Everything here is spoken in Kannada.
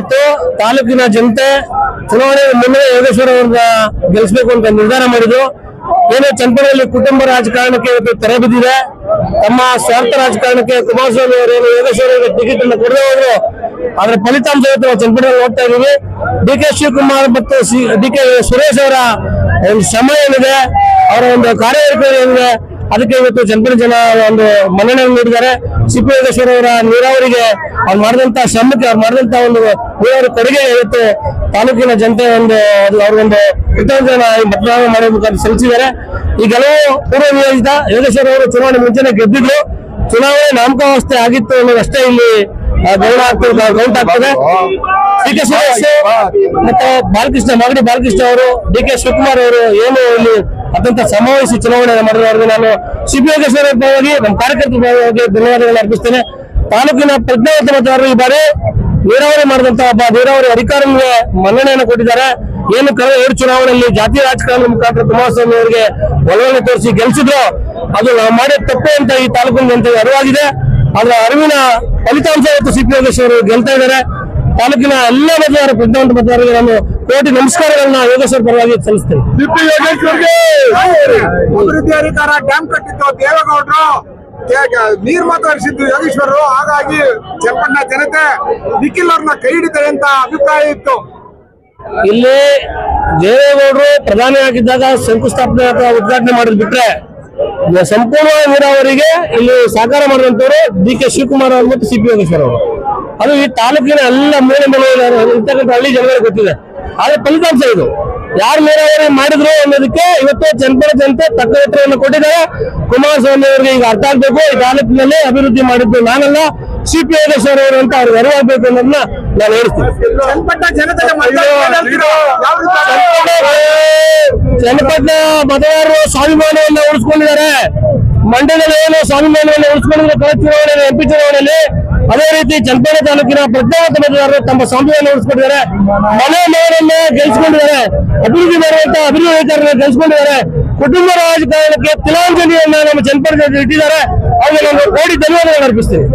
ಆಗಿತ್ತು ತಾಲೂಕಿನ ಜನತೆ ಚುನಾವಣೆ ಮುನ್ನವೇ ಯೋಗೇಶ್ವರ ಅವ್ರನ್ನ ಗೆಲ್ಲಿಸಬೇಕು ಅಂತ ನಿರ್ಧಾರ ಮಾಡಿದ್ರು. ಏನೋ ಚಂದನಲ್ಲಿ ಕುಟುಂಬ ರಾಜಕಾರಣಕ್ಕೆ ಇವತ್ತು ತೆರೆ ಬಿದ್ದಿದೆ. ತಮ್ಮ ಸ್ವಾರ್ಥ ರಾಜಕಾರಣಕ್ಕೆ ಕುಮಾರಸ್ವಾಮಿ ಅವರು ಏನು ಯೋಗೇಶ್ವರ ಅವರಿಗೆ ಟಿಕೆಟ್ ಅನ್ನು ಕೊಡದೆ ಹೋದ್ರು. ಅದರ ಫಲಿತಾಂಶ ಇವತ್ತು ನಾವು ಚಂದನಲ್ಲಿ ನೋಡ್ತಾ ಇದೀವಿ ಡಿ ಕೆ ಶಿವಕುಮಾರ್ ಮತ್ತು ಡಿ ಕೆ ಸುರೇಶ್ ಅವರ ಒಂದು ಶ್ರಮ ಏನಿದೆ, ಅವರ ಒಂದು ಕಾರ್ಯವೈಖರಿ ಏನಿದೆ ಅದಕ್ಕೆ ಇವತ್ತು ಜನಪದ ಜನ ಒಂದು ಮನ್ನಣೆ ನೀಡಿದ್ದಾರೆ. ಸಿಪಿ ಯೋಗೇಶ್ವರ ಅವರ ನೀರಾವರಿಗೆ ಅವ್ರು ಮಾಡಿದಂತ ಶ್ರಮಕ್ಕೆ ಅವ್ರು ಮಾಡಿದಂತ ಒಂದು ನೀರಾವರಿ ಕೊಡುಗೆ ಇವತ್ತು ತಾಲೂಕಿನ ಜನತೆ ಒಂದು ಅವ್ರಿಗೊಂದು ಕೃತಜ್ಞ ಮತದಾನ ಮಾಡೋ ಮುಖಾಂತರ ಸಲ್ಲಿಸಿದ್ದಾರೆ. ಈ ಗೆಲುವು ಪೂರ್ವ ನಿಯೋಜಿತ ಯೋಗೇಶ್ವರ ಅವರು ಚುನಾವಣೆ ಮುಂಚೆನೆ ಗೆದ್ದಿದ್ರು. ಚುನಾವಣೆ ನಾಮಕಾವಸ್ಥೆ ಆಗಿತ್ತು ಅನ್ನೋದಷ್ಟೇ ಇಲ್ಲಿ ಗೌಡ ಆಗ್ತದೆ ಗೌಂಟ್ ಆಗ್ತದೆ ಡಿ ಕೆ ಸುರೇಶ್ ಮತ್ತೆ ಬಾಲಕೃಷ್ಣ, ಮಾಗಡಿ ಬಾಲಕೃಷ್ಣ ಅವರು, ಡಿ ಕೆ ಶಿವಕುಮಾರ್ ಅವರು ಏನು ಇಲ್ಲಿ ಅತ್ಯಂತ ಸಮಾವೇಶ ಚುನಾವಣೆ ಮಾಡಿದ್ರು. ಅವ್ರಿಗೆ ನಾನು ಸಿಪಿಯೋಗೇಶ್ವರ ಪರವಾಗಿ ನಮ್ಮ ಕಾರ್ಯಕರ್ತರ ಪರವಾಗಿ ಧನ್ಯವಾದಗಳನ್ನು ಅರ್ಪಿಸ್ತೇನೆ. ತಾಲೂಕಿನ ಪ್ರಜ್ಞಾವಂತ ಮತದಾರರು ಈ ಬಾರಿ ನೀರಾವರಿ ಮಾಡಿದಂತಹ ಒಬ್ಬ ನೀರಾವರಿ ಅಧಿಕಾರಿಗೆ ಮನ್ನಣೆಯನ್ನು ಕೊಟ್ಟಿದ್ದಾರೆ. ಏನು ಕಳೆದ ಎರಡು ಚುನಾವಣೆಯಲ್ಲಿ ಜಾತಿ ರಾಜಕಾರಣದ ಮುಖಾಂತರ ಕುಮಾರಸ್ವಾಮಿ ಅವರಿಗೆ ಒಲವನ್ನು ತೋರಿಸಿ ಗೆಲ್ಲಿಸಿದ್ರು. ಅದು ನಾವು ಮಾಡಿದ ತಪ್ಪು ಅಂತ ಈ ತಾಲೂಕಿನ ಜನತೆಗೆ ಅರಿವಾಗಿದೆ. ಅದರ ಅರಿವಿನ ಫಲಿತಾಂಶ ಇವತ್ತು ಸಿಪಿ ಯೋಗೇಶ್ವರ ಗೆಲ್ತಾ ಇದ್ದಾರೆ. ತಾಲೂಕಿನ ಎಲ್ಲ ಮತದಾರ ಪ್ರಜ್ಞಾವಂತ ಮತದಾರರಿಗೆ ನಾನು ಕೋಟಿ ನಮಸ್ಕಾರಗಳನ್ನ ಯೋಗೇಶ್ವರ ಪರವಾಗಿ ಸಲ್ಲಿಸ್ತೇನೆ ಅಭಿವೃದ್ಧಿ ಅಧಿಕಾರ ಡ್ಯಾಮ್ ಕಟ್ಟಿದ್ದು ದೇವೇಗೌಡರು. ನೀರ್ ಮಾತಾಡಿಸಿದ್ದು ಯೋಗೇಶ್ವರರು ಹಾಗಾಗಿ ಚನ್ನಪಟ್ಟಣ ಜನತೆ ನಿಖಿಲ್ ಅವ್ರನ್ನ ಕೈ ಹಿಡಿತಾರೆ ಅಂತ ಅಭಿಪ್ರಾಯ ಇತ್ತು. ಇಲ್ಲಿ ದೇವೇಗೌಡರು ಪ್ರಧಾನಿ ಆಗಿದ್ದಾಗ ಶಂಕುಸ್ಥಾಪನೆ ಅಥವಾ ಉದ್ಘಾಟನೆ ಮಾಡಿದ್ ಬಿಟ್ರೆ ಸಂಪೂರ್ಣ ನೀರಾವರಿಗೆ ಇಲ್ಲಿ ಸಹಕಾರ ಮಾಡಿದಂತವರು ಡಿ ಕೆ ಶಿವಕುಮಾರ್ ಅವರು ಮತ್ತು ಸಿ ಪಿ ಯೋಗೇಶ್ವರ ಅವರು ಅದು ಈ ತಾಲೂಕಿನ ಎಲ್ಲ ಮೂಲೆ ಮೂಲೆ ಇರ್ತಕ್ಕಂಥ ಹಳ್ಳಿ ಜನಗಳಿಗೆ ಗೊತ್ತಿದೆ. ಆದ್ರೆ ಫಲಿತಾಂಶ ಇದು. ಯಾರು ನೀರಾವರಿ ಮಾಡಿದ್ರು ಅನ್ನೋದಕ್ಕೆ ಇವತ್ತು ಜನಪದ ಜನತೆ ತಕ್ಕ ಉತ್ತರವನ್ನು ಕೊಟ್ಟಿದ್ದಾರೆ. ಕುಮಾರಸ್ವಾಮಿ ಅವರಿಗೆ ಈಗ ಅರ್ಥ ಆಗ್ಬೇಕು. ಈ ತಾಲೂಕಿನಲ್ಲಿ ಅಭಿವೃದ್ಧಿ ಮಾಡಿದ್ದು ನಾನಲ್ಲ. ಸಿ ಪಿ ಯೋಗೇಶ್ವರ ಅವರು ಅಂತ ಅವ್ರಿಗೆ ಅರಿವಾಗಬೇಕು ಅನ್ನೋದನ್ನ ನಾನು ಹೇಳ್ತೀನಿ ಚನ್ನಪಟ್ಟಣ ಮತದಾರರು ಸ್ವಾಭಿಮಾನವನ್ನ ಉಳಿಸ್ಕೊಂಡಿದ್ದಾರೆ. ಮಂಡ್ಯದಲ್ಲಿ ಏನು ಸ್ವಾಭಿಮಾನವನ್ನು ಉಳಿಸ್ಕೊಂಡಿದ್ರೆ ಕಳೆದ ಚುನಾವಣೆ ಎಂಪಿ ಚುನಾವಣೆಯಲ್ಲಿ ಅದೇ ರೀತಿ ಜನಪದ ತಾಲೂಕಿನ ಪ್ರಜ್ಞಾವಂತ ಮತದಾರರು ತಮ್ಮ ಸ್ವಾಭಿಮಾನ ಉಳಿಸ್ಕೊಂಡಿದ್ದಾರೆ ಮನೆ ಮನೆಯನ್ನ ಗೆಲ್ಸ್ಕೊಂಡಿದ್ದಾರೆ ಅಭಿವೃದ್ಧಿ ಮಾಡುವಂತ ಅಭಿವೃದ್ಧಿ ಅಧಿಕಾರಿಗಳನ್ನ ಗೆಲ್ಸ್ಕೊಂಡಿದ್ದಾರೆ ಕುಟುಂಬ ರಾಜಕಾರಣಕ್ಕೆ ತಿಲಾಂಜಲಿಯನ್ನ ನಮ್ಮ ಜನಪದ ಜನತೆ ಇಟ್ಟಿದ್ದಾರೆ ಅವ್ರಿಗೆ ನಾನು ಕೋಟಿ ಧನ್ಯವಾದಗಳು ಅರ್ಪಿಸ್ತೀನಿ